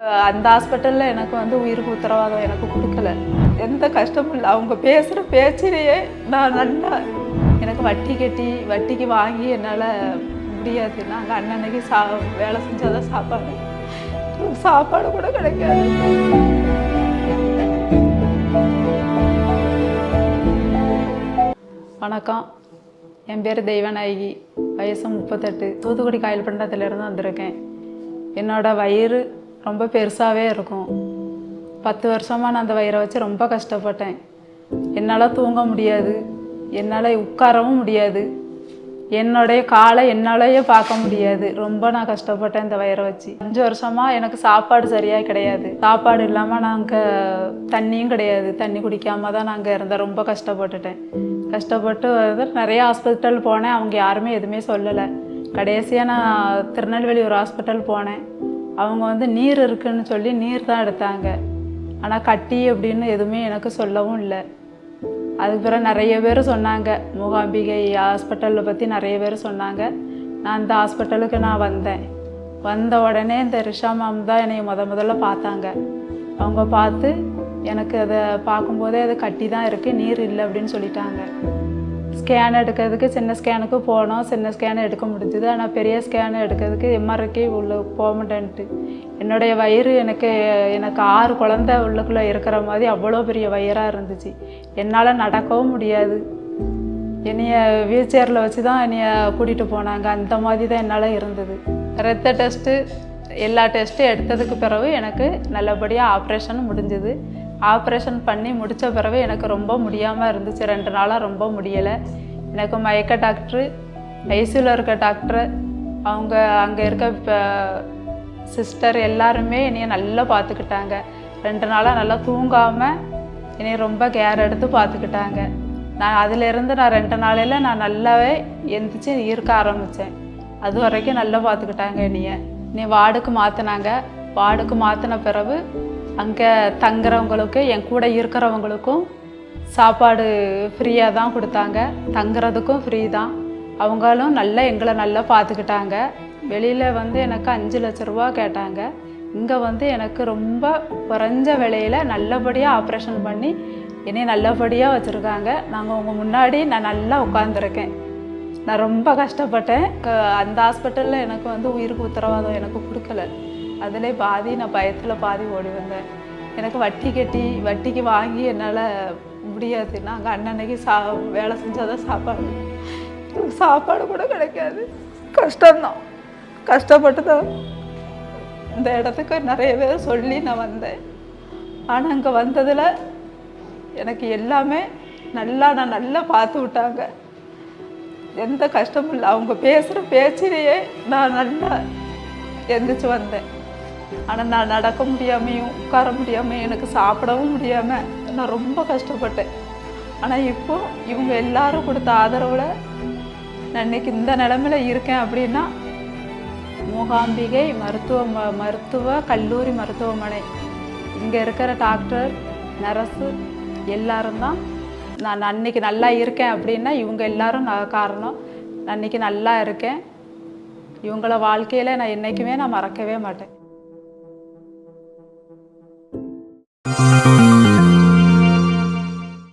அந்த ஹாஸ்பிட்டலில் எனக்கு வந்து உயிருக்கு உத்தரவாதம் எனக்கு கொடுக்கல. எந்த கஷ்டமும் இல்லை. அவங்க பேசுகிற பேச்சிலேயே நான் நல்லா எனக்கு வட்டி கட்டி வட்டிக்கு வாங்கி என்னால் முடியாது. நாங்கள் அன்னன்னைக்கு சா வேலை செஞ்சால் தான் சாப்பாடு. சாப்பாடு கூட கிடைக்காது. வணக்கம். என் பேர் தெய்வநாயகி. வயசு முப்பத்தெட்டு. தூத்துக்குடி காயல் பண்டத்துலேருந்து வந்திருக்கேன். என்னோடய வயிறு ரொம்ப பெருசாகவே இருக்கும். பத்து வருஷமாக நான் அந்த வயிறை வச்சு ரொம்ப கஷ்டப்பட்டேன். என்னால் தூங்க முடியாது. என்னால் உட்காரவும் முடியாது. என்னுடைய காலை என்னாலேயே பார்க்க முடியாது. ரொம்ப நான் கஷ்டப்பட்டேன் இந்த வயிறை வச்சு. அஞ்சு வருஷமாக எனக்கு சாப்பாடு சரியாக கிடையாது. சாப்பாடு இல்லாமல் நாங்கள் தண்ணியும் கிடையாது. தண்ணி குடிக்காமல் தான் நாங்கள் இருந்தோம் ரொம்ப கஷ்டப்பட்டுட்டேன். கஷ்டப்பட்டு வந்து நிறைய ஹாஸ்பிட்டல் போனேன். அவங்க யாருமே எதுவுமே சொல்லலை. கடைசியாக நான் திருநெல்வேலி ஒரு ஹாஸ்பிட்டல் போனேன். அவங்க வந்து நீர் இருக்குன்னு சொல்லி நீர் தான் எடுத்தாங்க. ஆனால் கட்டி அப்படின்னு எதுவுமே எனக்கு சொல்லவும் இல்லை. அதுக்கு பிறகு நிறைய பேர் சொன்னாங்க. மூகாம்பிகை ஹாஸ்பிட்டலில் பற்றி நிறைய பேர் சொன்னாங்க. நான் அந்த ஹாஸ்பிட்டலுக்கு நான் வந்தேன். வந்த உடனே இந்த ரிஷா மேம் தான் என்னை முத முதல்ல பார்த்தாங்க. அவங்க பார்த்து எனக்கு அதை பார்க்கும்போதே அது கட்டி தான் இருக்குது நீர் இல்லை அப்படின்னு சொல்லிட்டாங்க. ஸ்கேன் எடுக்கிறதுக்கு சின்ன ஸ்கேனுக்கு போனோம். சின்ன ஸ்கேன் எடுக்க முடிஞ்சுது. ஆனால் பெரிய ஸ்கேன் எடுக்கிறதுக்கு எம்ஆர்ஐக்கு உள்ள போக மாட்டேன்ட்டு. என்னுடைய வயிறு எனக்கு எனக்கு ஆறு குழந்த உள்ளுக்குள்ளே இருக்கிற மாதிரி அவ்வளோ பெரிய வயிறாக இருந்துச்சு. என்னால் நடக்கவும் முடியாது. என்னைய வீல் சேரில் வச்சு தான் என்னைய கூட்டிகிட்டு போனாங்க. அந்த மாதிரி தான் என்னால் இருந்தது. ரத்த டெஸ்ட்டு எல்லா டெஸ்ட்டும் எடுத்ததுக்கு பிறகு எனக்கு நல்லபடியாக ஆப்ரேஷன் முடிஞ்சுது. ஆப்ரேஷன் பண்ணி முடித்த பிறகு எனக்கு ரொம்ப முடியாமல் இருந்துச்சு. ரெண்டு நாளாக ரொம்ப முடியலை. எனக்கு மயக்க டாக்டரு ஐசியூவில் இருக்க டாக்டரு அவங்க அங்கே இருக்க இப்போ சிஸ்டர் எல்லாருமே என்னைய நல்லா பார்த்துக்கிட்டாங்க ரெண்டு நாளாக நல்லா தூங்காமல் என்னை ரொம்ப கேர் எடுத்து பார்த்துக்கிட்டாங்க நான் அதிலிருந்து நான் ரெண்டு நாளையில் நான் நல்லாவே எந்திரிச்சு இருக்க ஆரம்பித்தேன் அது வரைக்கும் நல்லா பார்த்துக்கிட்டாங்க என்னைய. நீ வார்டுக்கு மாற்றினாங்க வார்டுக்கு மாற்றின பிறகு அங்கே தங்குறவங்களுக்கு என் கூட இருக்கிறவங்களுக்கும் சாப்பாடு ஃப்ரீயாக தான் கொடுத்தாங்க. தங்குறதுக்கும் ஃப்ரீ தான். அவங்களும் நல்லா எங்களை நல்லா பார்த்துக்கிட்டாங்க. வெளியில் வந்து எனக்கு அஞ்சு லட்ச ரூபா கேட்டாங்க. இங்கே வந்து எனக்கு ரொம்ப குறைஞ்ச விலையில் நல்லபடியாக ஆப்ரேஷன் பண்ணி என்னை நல்லபடியாக வச்சுருக்காங்க. நாங்கள் உங்கள் முன்னாடி நான் நல்லா உட்காந்துருக்கேன் நான் ரொம்ப கஷ்டப்பட்டேன். க- அந்த ஹாஸ்பிட்டலில் எனக்கு வந்து உயிருக்கு உத்தரவாதம் எனக்கு கொடுக்கல. அதிலே பாதி நான் பயத்தில் பாதி ஓடி வந்தேன். எனக்கு வட்டி கட்டி வட்டிக்கு வாங்கி என்னால் முடியாது. நாங்கள் அன்னன்னைக்கு சா வேலை செஞ்சால் தான் சாப்பாடு சாப்பாடு கூட கிடைக்காது. கஷ்டம்தான். கஷ்டப்பட்டு தான் இந்த இடத்துக்கு நிறைய பேர் சொல்லி நான் வந்தேன். ஆனால் அங்கே வந்ததில் எனக்கு எல்லாமே நல்லா நான் நல்லா பார்த்து விட்டாங்க. எந்த கஷ்டமும் இல்லை. அவங்க பேசுகிற பேச்சிலேயே நான் நல்லா எந்திரிச்சு வந்தேன். ஆனால் நான் நடக்க முடியாமையும் உட்கார முடியாமல் எனக்கு சாப்பிடவும் முடியாமல் நான் ரொம்ப கஷ்டப்பட்டேன். ஆனால் இப்போ இவங்க எல்லாரும் கொடுத்த ஆதரவில் நான் இன்றைக்கி இந்த நிலமையில் இருக்கேன் அப்படின்னா மூகாம்பிகை மருத்துவ ம- மருத்துவ கல்லூரி மருத்துவமனை. இங்கே இருக்கிற டாக்டர் நர்ஸு எல்லாரும் தான் நான் அன்னைக்கு நல்லா இருக்கேன் அப்படின்னா இவங்க எல்லாரும் நான் காரணம். நான் அன்றைக்கி நல்லா இருக்கேன். இவங்கள வாழ்க்கையில் நான் என்றைக்குமே நான் மறக்கவே மாட்டேன். Música